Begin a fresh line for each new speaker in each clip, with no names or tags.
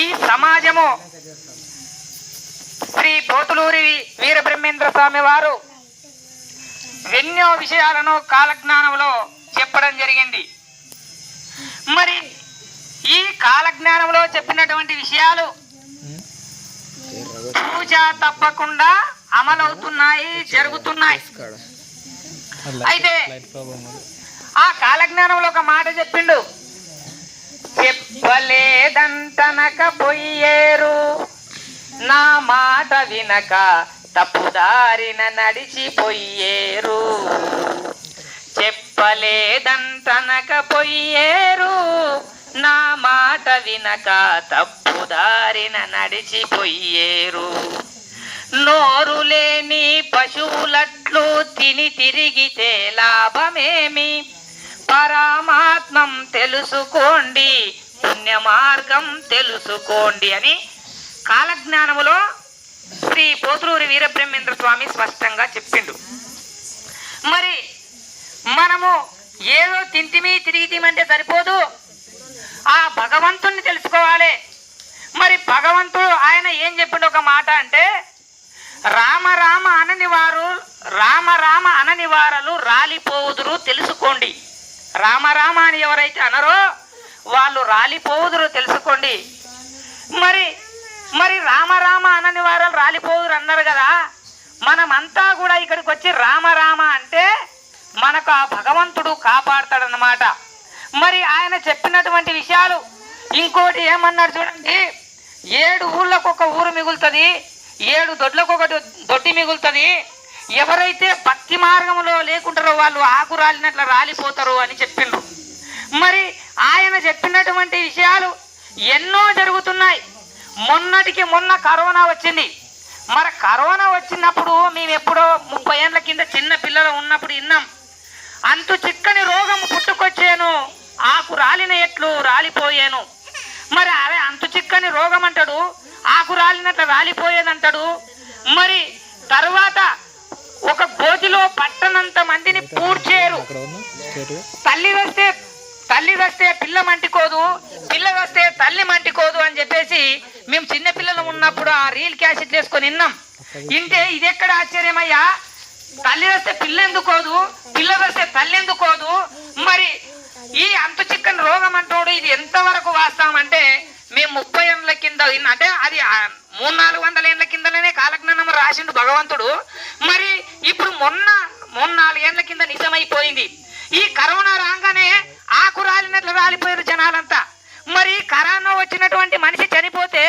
ఈ సమాజము శ్రీ పోతులూరి వీరబ్రహ్మేంద్ర స్వామి వారు ఎన్నో విషయాలను కాలజ్ఞానంలో చెప్పడం జరిగింది. మరి ఈ కాలజ్ఞానంలో చెప్పినటువంటి విషయాలు పూజ తప్పకుండా అమలవుతున్నాయి జరుగుతున్నాయి. అయితే ఆ కాలజ్ఞానంలో ఒక మాట చెప్పిండు. లేదంటనక పొయ్యేరు నా మాట వినక తప్పుదారిన నడిచిపోయేరు. చెప్పలేదంటనక పొయ్యేరు నా మాట వినక తప్పుదారిన నడిచిపోయేరు. నోరు లేని పశువులట్లు తిని తిరిగితే లాభమేమి? పరమాత్మం తెలుసుకోండి. పుణ్య మార్గం తెలుసుకోండి అని కాలజ్ఞానములో శ్రీ పోతులూరి వీరబ్రహ్మేంద్ర స్వామి స్పష్టంగా చెప్పిండు. మరి మనము ఏదో తింటిమి తిరిగితిమంటే సరిపోదు. ఆ భగవంతుణ్ణి తెలుసుకోవాలి. మరి భగవంతుడు ఆయన ఏం చెప్పిండు ఒక మాట అంటే రామ రామ అనని వారు రామ రామ అనని వారలు రాలిపోవుదురు తెలుసుకోండి. రామ రామ అని ఎవరైతే అనరో వాళ్ళు రాలిపోవుదురు తెలుసుకోండి. మరి మరి రామరామ అనని వారు రాలిపోవుదురు అన్నారు కదా. మనమంతా కూడా ఇక్కడికి వచ్చి రామరామ అంటే మనకు ఆ భగవంతుడు కాపాడతాడన్నమాట. మరి ఆయన చెప్పినటువంటి విషయాలు ఇంకోటి ఏమన్నాడు చూడండి. ఏడు ఊళ్ళకు ఒక ఊరు మిగులుతుంది ఏడు దొడ్లకు ఒక దొడ్డి మిగులుతుంది. ఎవరైతే భక్తి మార్గంలో లేకుంటారో వాళ్ళు ఆకు రాలినట్లు రాలిపోతారు అని చెప్పిండ్రు. మరి ఆయన చెప్పినటువంటి విషయాలు ఎన్నో జరుగుతున్నాయి. మొన్నటికి మొన్న కరోనా వచ్చింది. మరి కరోనా వచ్చినప్పుడు మేము ఎప్పుడో ముప్పై ఏళ్ళ కింద చిన్న పిల్లలు ఉన్నప్పుడు విన్నాం. అంతు చిక్కని రోగం పుట్టుకొచ్చాను. ఆకు రాలిన ఎట్లు రాలిపోయాను. మరి అదే అంతు చిక్కని రోగం అంటాడు. ఆకు రాలినట్లు రాలిపోయేదంటాడు మరి తర్వాత ఒక గోతిలో పట్టనంత మందిని పూడ్చేరు. తల్లి వస్తే తల్లి వస్తే పిల్ల మంటికోదు పిల్ల వస్తే తల్లి మంటికోదు అని చెప్పేసి మేము చిన్నపిల్లలు ఉన్నప్పుడు ఆ రీల్ క్యాసెట్ వేసుకొని విన్నాం. ఇంటే ఇది ఎక్కడ ఆశ్చర్యమయ్యా? తల్లి వస్తే పిల్ల ఎందుకోదు పిల్ల వస్తే తల్లి ఎందుకోదు? మరి ఈ అంతు చిక్కని రోగం అంటోడు ఇది ఎంతవరకు వాస్తవం అంటే మేము ముప్పై ఏళ్ళ కింద విన్న- అంటే అది మూడు నాలుగు వందల ఏళ్ళ కిందనే కాలజ్ఞానం రాసిండు భగవంతుడు. మరి ఇప్పుడు మొన్న మూడు నాలుగేళ్ళ కింద నిజమైపోయింది. ఈ కరోనా రాగానే ఆకు రాలినట్లు రాలిపోయారు జనాలంతా. మరి కరోనా వచ్చినటువంటి మనిషి చనిపోతే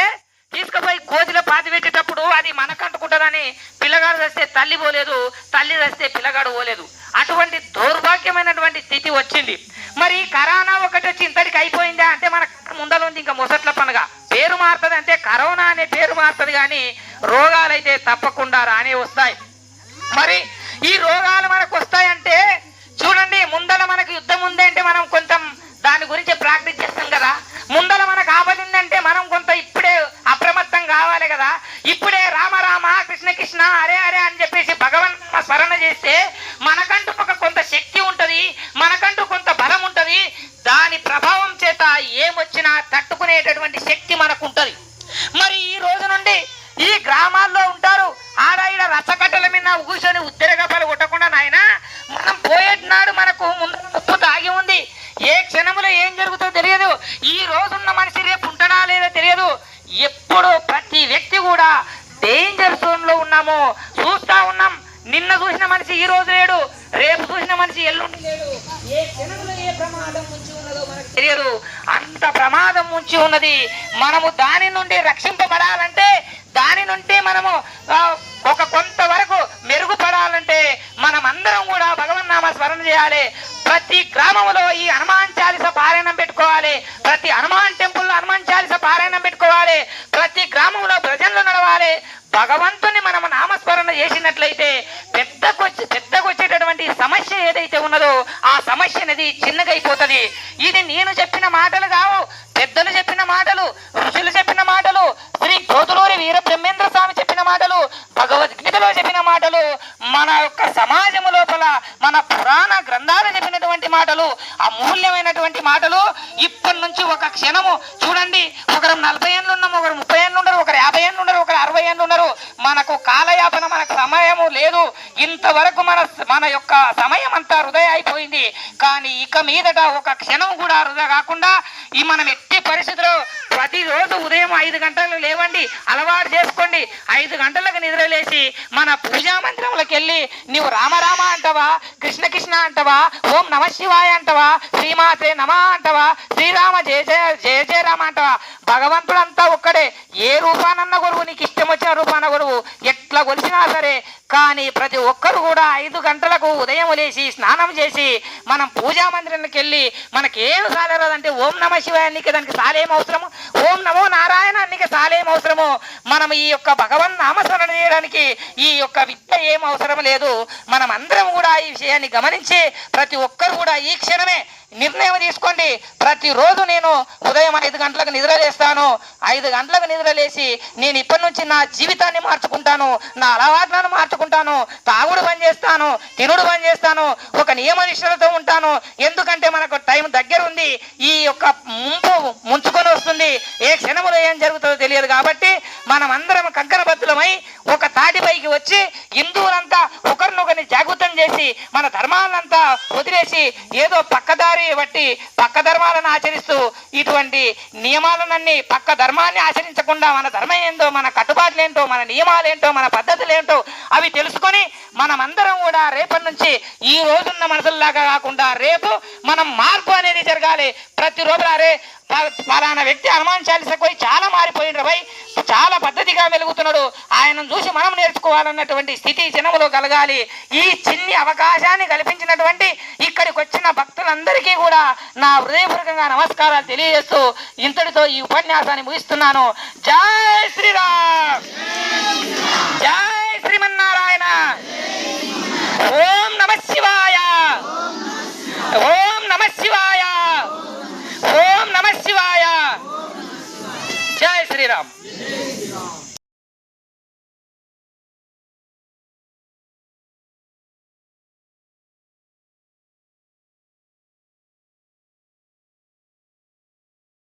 తీసుకుపోయి కోతిలో పాతి పెట్టేటప్పుడు అది మనకంటుకుంటుందని పిల్లగాడు వస్తే తల్లి పోలేదు తల్లి వస్తే పిల్లగాడు పోలేదు. అటువంటి దౌర్భాగ్యమైనటువంటి స్థితి వచ్చింది. మరి కరోనా ఒకటి వచ్చి ఇంతటికి అయిపోయిందా అంటే మన ముందర ఉంది ఇంకా ముసట్ల పండుగ. పేరు మారుతుంది అంటే కరోనా అనే పేరు మారుతుంది కానీ రోగాలైతే తప్పకుండా రానే వస్తాయి. మరి ఈ రోగాలు మనకు వస్తాయంటే చూడండి ముందల మనకు యుద్ధం ఉందంటే మనం కొంచెం దాని గురించి ప్రాక్టీస్ చేస్తాం కదా. ముందల మనకు ఆపదిందంటే మనం కొంత ఇప్పుడే అప్రమత్తం కావాలి కదా. ఇప్పుడే రామ రామ కృష్ణ కృష్ణ అరే అరే అని చెప్పేసి భగవన్ స్మరణ చేస్తే మనకంటూ ఒక కొంత శక్తి ఉంటది మనకంటూ కొంత బలం ఉంటది. దాని ప్రభావం చేత ఏమొచ్చినా తట్టుకునేటటువంటి శక్తి మనకు ఉంటది మరి ఈ రోజు నుండి ఈ గ్రామాల్లో ఉంటారు ఆడ ఈడ రచ్చకట్టల మీద కూర్చొని ఉత్తర కొట్టకుండా నాయన మనం పోయేటినాడు మనకు ముందు ముప్పు దాగి ఉంది ఏ క్షణంలో ఏం జరుగుతుందో తెలియదు ఈ రోజున్న మనిషి రేపు ఉంటాడా లేదో తెలియదు ఎప్పుడు ప్రతి వ్యక్తి కూడా డేంజర్ జోన్లో ఉన్నాము చూస్తా ఉన్నాం. నిన్న చూసిన మనిషి ఈ రోజు లేడు. రేపు చూసిన మనిషి ఎల్లుండి లేడు. ఏ క్షణంలో ఏ ప్రమాదం ముంచి ఉన్నదో మనకు తెలియదు. అంత ప్రమాదం ముంచి ఉన్నది. మనము దాని నుండి రక్షింపబడాలంటే దాని నుండి మనము ఒక కొంతవరకు మెరుగుపడాలంటే మనమందరం కూడా భగవన్నామ స్మరణ చేయాలి. ప్రతి గ్రామంలో ఈ హనుమాన్ చాలీస అయిపోతుంది. ఇది నేను చెప్పిన మాటలు కావు. పెద్దలు చెప్పిన మాటలు ఋషులు చెప్పిన మాటలు శ్రీ కోతులూరి వీర బ్రహ్మేంద్ర స్వామి చెప్పిన మాటలు భగవద్గీతలో చెప్పిన మాటలు మన మన యొక్క సమాజము లోపల మన పురాణ గ్రంథాలు చెప్పినటువంటి మాటలు అమూల్యమైనటువంటి మాటలు ఇప్పటి నుంచి ఒక క్షణము చూడండి. ఒకరు నలభై ఏళ్ళు ఉన్నాము ఒకరు ముప్పై ఏళ్ళు ఉన్నారు ఒకరు యాభై ఏళ్ళు ఉన్నారు ఒకరు యాభై ఏళ్ళు ఉన్నారు. మనకు కాలయాపన మనకు సమయము లేదు. ఇంతవరకు మన మన యొక్క సమయం అంతా హృదయ అయిపోయింది. కానీ ఇక మీదట ఒక క్షణం కూడా వృధా కాకుండా ఈ మనం ఎట్టి పరిస్థితుల్లో ప్రతిరోజు ఉదయం ఐదు గంటలు లేవండి అలవాటు చేసుకోండి. ఐదు గంటలకు నిద్రలేసి మన పూజా మందిరంలోకి వెళ్ళి నీవు రామరామ అంటవా కృష్ణ కృష్ణ అంటవా ఓం నమ శివాయ అంటవా శ్రీమాతే నమ అంటవా శ్రీరామ జయ జయ జయ జయ రామ అంటవా. భగవంతుడు అంతా ఒక్కడే. ఏ రూపానన్న గురువు? నీకు ఇష్టం వచ్చిన రూపాన గురువు ఎట్లా కొలిసినా సరే కానీ ప్రతి ఒక్కరు కూడా ఐదు గంటలకు ఉదయం లేచి స్నానం చేసి మనం పూజా మందిరానికి వెళ్ళి మనకేం ఏం ఓం నమ శివాయ నీకు దానికి సాలేం అవసరము? ఓం నమో నారాయణ నీకు సాలేం అవసరమో? మనం ఈ యొక్క భగవన్ నామస్మరణ చేయడానికి ఈ యొక్క విద్య ఏం అవసరం లేదు. మనం అందరం కూడా ఈ విషయాన్ని గమనించి ప్రతి ఒక్కరు కూడా ఈ క్షణమే నిర్ణయం తీసుకోండి. ప్రతిరోజు నేను ఉదయం ఐదు గంటలకు నిద్రలేస్తాను ఐదు గంటలకు నిద్రలేసి నేను ఇప్పటి నుంచి నా జీవితాన్ని మార్చుకుంటాను. నా అలవాట్లను మార్చుకుంటాను. తాగుడు పని చేస్తాను. తినుడు పని చేస్తాను. ఒక నియమ నిష్ఠలతో ఉంటాను. ఎందుకంటే మనకు టైం దగ్గర ఉంది. ఈ యొక్క ముంపు ముంచుకొని వస్తుంది. ఏ క్షణములో ఏం జరుగుతుందో తెలియదు కాబట్టి మనం అందరం కంకణబద్ధులమై ఒక తాటిపైకి వచ్చి హిందువులంతా చేసి మన ధర్మాలంతా వదిలేసి ఏదో పక్కదారి బట్టి పక్క ధర్మాలను ఆచరిస్తూ ఇటువంటి నియమాలనన్నీ పక్క ధర్మాన్ని ఆచరించకుండా మన ధర్మం ఏంటో మన కట్టుబాట్లు ఏంటో మన నియమాలు ఏంటో మన పద్ధతులు ఏంటో అవి తెలుసుకొని మనమందరం కూడా రేపటి నుంచి ఈ రోజున్న మనసుల్లాగా కాకుండా రేపు మనం మార్పు అనేది జరగాలి. ప్రతిరోజు అరే పలానా వ్యక్తి హనుమాన్ చాలీసకు పోయి చాలా మారిపోయిండ్రు భయ్. చాలా పద్ధతిగా వెలుగుతున్నాడు ఆయనను చూసి మనం నేర్చుకోవాలన్నటువంటి స్థితి జనములో కలగాలి. ఈ చిన్ని అవకాశాన్ని కల్పించినటువంటి ఇక్కడికి వచ్చిన భక్తులందరికీ కూడా నా హృదయపూర్వకంగా నమస్కారాలు తెలియజేస్తూ ఇంతటితో ఈ ఉపన్యాసాన్ని ముగిస్తున్నాను. జై శ్రీరామ్ జై శ్రీమన్నారాయణ ఓం నమ శివాయ. ఓం నమ శివాయ. ఓం నమ శివాయ. జయ శ్రీరామ్.